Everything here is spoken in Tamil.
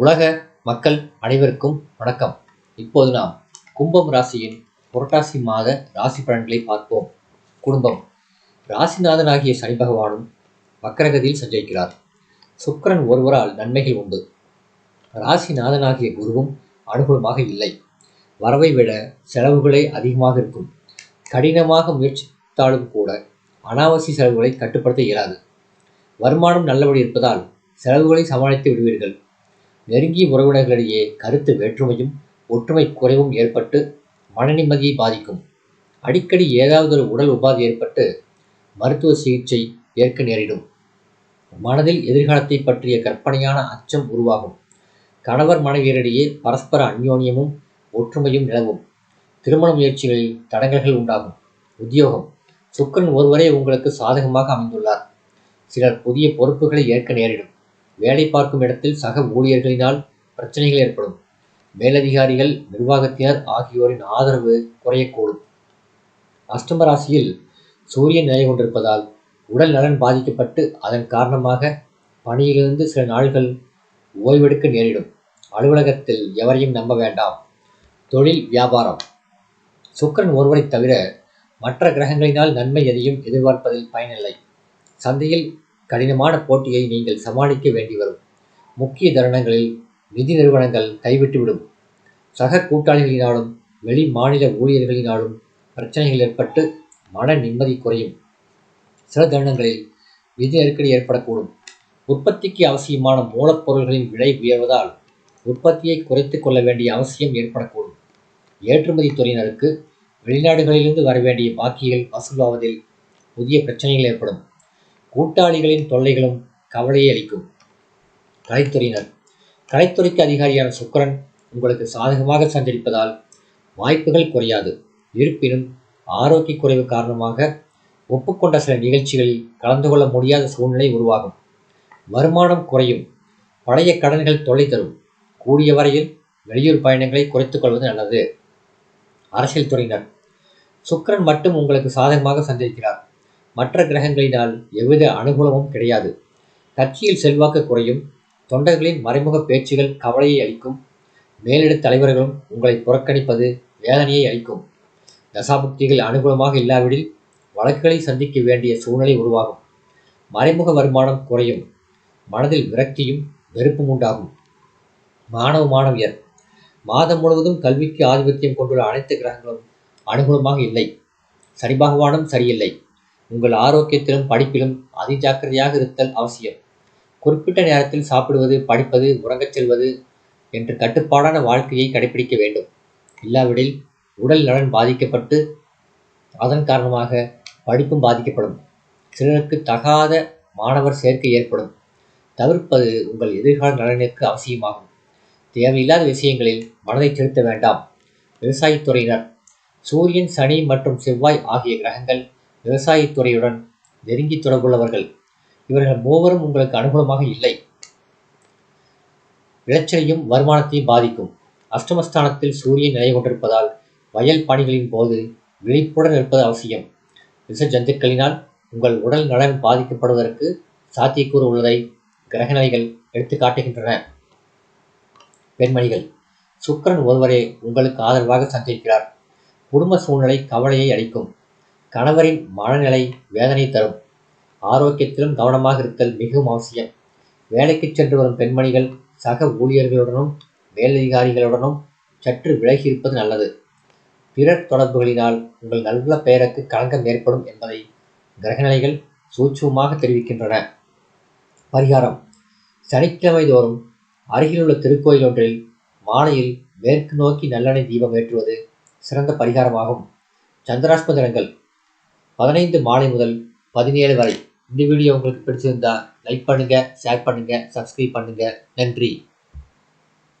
உலக மக்கள் அனைவருக்கும் வணக்கம். இப்போது நாம் கும்பம் ராசியின் புரட்டாசி மாத ராசி பலன்களை பார்ப்போம். குடும்பம். ராசிநாதனாகிய சனி பகவானும் வக்கரகதியில் சஞ்சரிக்கிறார். சுக்கரன் ஒருவரால் நன்மைகள் உண்டு. ராசிநாதனாகிய குருவும் அனுகூலமாக இல்லை. வரவை விட செலவுகளே அதிகமாக இருக்கும். கடினமாக முயற்சித்தாலும் கூட அனாவசிய செலவுகளை கட்டுப்படுத்த இயலாது. வருமானம் நல்லபடி இருப்பதால் செலவுகளை சமாளித்து விடுவீர்கள். நெருங்கிய உறவினர்களிடையே கருத்து வேற்றுமையும் ஒற்றுமை குறைவும் ஏற்பட்டு மன நிம்மதியை பாதிக்கும். அடிக்கடி ஏதாவது ஒரு உடல் உபாதி ஏற்பட்டு மருத்துவ சிகிச்சை ஏற்க நேரிடும். மனதில் எதிர்காலத்தை பற்றிய கற்பனையான அச்சம் உருவாகும். கணவர் மனைவியரிடையே பரஸ்பர அந்யோன்யமும் ஒற்றுமையும் நிலவும். திருமண முயற்சிகளில் தடங்கல்கள் உண்டாகும். உத்தியோகம். சுக்கரன் ஒருவரே உங்களுக்கு சாதகமாக அமைந்துள்ளார். சிலர் புதிய பொறுப்புகளை ஏற்க நேரிடும். வேலை பார்க்கும் இடத்தில் சக ஊழியர்களினால் பிரச்சனைகள் ஏற்படும். மேலதிகாரிகள் நிர்வாகத்தினர் ஆகியோரின் ஆதரவு குறையக்கூடும். அஷ்டம ராசியில் சூரியன் நிலை கொண்டிருப்பதால் உடல் நலன் பாதிக்கப்பட்டு அதன் காரணமாக பணியிலிருந்து சில நாள்கள் ஓய்வெடுக்க நேரிடும். அலுவலகத்தில் எவரையும் நம்ப வேண்டாம். தொழில் வியாபாரம். சுக்கரன் ஒருவரை தவிர மற்ற கிரகங்களினால் நன்மை எதையும் எதிர்பார்ப்பதில் பயனில்லை. சந்தையில் கடினமான போட்டியை நீங்கள் சமாளிக்க வேண்டி வரும். முக்கிய தருணங்களில் நிதி நிறுவனங்கள் கைவிட்டுவிடும். சக கூட்டாளிகளினாலும் வெளி மாநில ஊழியர்களினாலும் பிரச்சனைகள் ஏற்பட்டு மன நிம்மதி குறையும். சில தருணங்களில் நிதி நெருக்கடி ஏற்படக்கூடும். உற்பத்திக்கு அவசியமான மூலப்பொருள்களின் விலை உயர்வதால் உற்பத்தியை குறைத்து கொள்ள வேண்டிய அவசியம் ஏற்படக்கூடும். ஏற்றுமதி துறையினருக்கு வெளிநாடுகளிலிருந்து வர வேண்டிய பாக்கிகள் வசூலாவதில் புதிய பிரச்சனைகள் ஏற்படும். கூட்டாளிகளின் தொல்லைகளும் கவலையை அளிக்கும். கலைத்துறையினர். கலைத்துறைக்கு அதிகாரியான சுக்கரன் உங்களுக்கு சாதகமாக சஞ்சரிப்பதால் வாய்ப்புகள் குறையாது. இருப்பினும் ஆரோக்கிய குறைவு காரணமாக ஒப்புக்கொண்ட சில நிகழ்ச்சிகளில் கலந்து கொள்ள முடியாத சூழ்நிலை உருவாகும். வருமானம் குறையும். பழைய கடன்கள் தொல்லை தரும். கூடிய வரையில் வெளியூர் பயணங்களை குறைத்துக் கொள்வது நல்லது. அரசியல் துறையினர். சுக்கரன் மட்டும் உங்களுக்கு சாதகமாக சஞ்சரிக்கிறார். மற்ற கிரகங்களினால் எவ்வித அனுகூலமும் கிடையாது. கட்சியில் செல்வாக்கு குறையும். தொண்டர்களின் மறைமுக பேச்சுகள் கவலையை அளிக்கும். மேலிட தலைவர்களும் உங்களை புறக்கணிப்பது வேதனையை அளிக்கும். தசாபுக்திகள் அனுகூலமாக இல்லாவிடில் வழக்குகளை சந்திக்க வேண்டிய சூழ்நிலை உருவாகும். மறைமுக வருமானம் குறையும். மனதில் விரக்தியும் வெறுப்பும் உண்டாகும். மாணவ மாணவியர் மாதம் முழுவதும் கல்விக்கு ஆதிபத்தியம் கொண்டுள்ள அனைத்து கிரகங்களும் அனுகூலமாக இல்லை. சனி பகவானும் சரியில்லை. உங்கள் ஆரோக்கியத்திலும் படிப்பிலும் அதிஜாக்கிரதையாக இருத்தல் அவசியம். குறிப்பிட்ட நேரத்தில் சாப்பிடுவது படிப்பது உறங்கச் செல்வது என்று கட்டுப்பாடான வாழ்க்கையை கடைபிடிக்க வேண்டும். இல்லாவிடில் உடல் நலன் பாதிக்கப்பட்டு அதன் காரணமாக படிப்பும் பாதிக்கப்படும். சிலருக்கு தகாத மாணவர் சேர்க்கை ஏற்படும். தவிர்ப்பது உங்கள் எதிர்கால நலனுக்கு அவசியமாகும். தேவையில்லாத விஷயங்களில் மனதை செலுத்த வேண்டாம். விவசாயத்துறையினர் சூரியன் சனி மற்றும் செவ்வாய் ஆகிய கிரகங்கள் விவசாயத்துறையுடன் நெருங்கி தொடர்புள்ளவர்கள் இவர்கள் மூவரும் உங்களுக்கு அனுகூலமாக இல்லை. விளைச்சலையும் வருமானத்தையும் பாதிக்கும். அஷ்டமஸ்தானத்தில் சூரியன் நிலை கொண்டிருப்பதால் வயல் பணிகளின் போது விழிப்புடன் இருப்பது அவசியம். விஷ ஜந்துக்களினால் உங்கள் உடல் நலன் பாதிக்கப்படுவதற்கு சாத்தியக்கூறு உள்ளதை கிரகநிலைகள் எடுத்து காட்டுகின்றன. பெண்மணிகள் சுக்கரன் ஒருவரே உங்களுக்கு ஆதரவாக சந்திக்கிறார் குடும்ப சூழ்நிலை கவலையை அளிக்கும். கணவரின் மனநிலை வேதனை தரும். ஆரோக்கியத்திலும் கவனமாக இருத்தல் மிகவும் அவசியம். வேலைக்கு சென்று வரும் பெண்மணிகள் சக ஊழியர்களுடனும் மேலதிகாரிகளுடனும் சற்று விலகி இருப்பது நல்லது. பிறர் தொடர்புகளினால் உங்கள் நல்ல பெயருக்கு களங்கம் ஏற்படும் என்பதை கிரகநிலைகள் சூட்சமாக தெரிவிக்கின்றன. பரிகாரம். சனிக்கிழமை தோறும் அருகிலுள்ள திருக்கோயில் ஒன்றில் மாலையில் மேற்கு நோக்கி நல்லெண்ணெய் தீபம் ஏற்றுவது சிறந்த பரிகாரமாகும். சந்திராஷ்ம தினங்கள். பதினைந்து மாலை முதல் பதினேழு வரை. இந்த வீடியோ உங்களுக்கு பிடிச்சிருந்தா லைக் பண்ணுங்கள் ஷேர் பண்ணுங்கள் சப்ஸ்கிரைப் பண்ணுங்கள் நன்றி.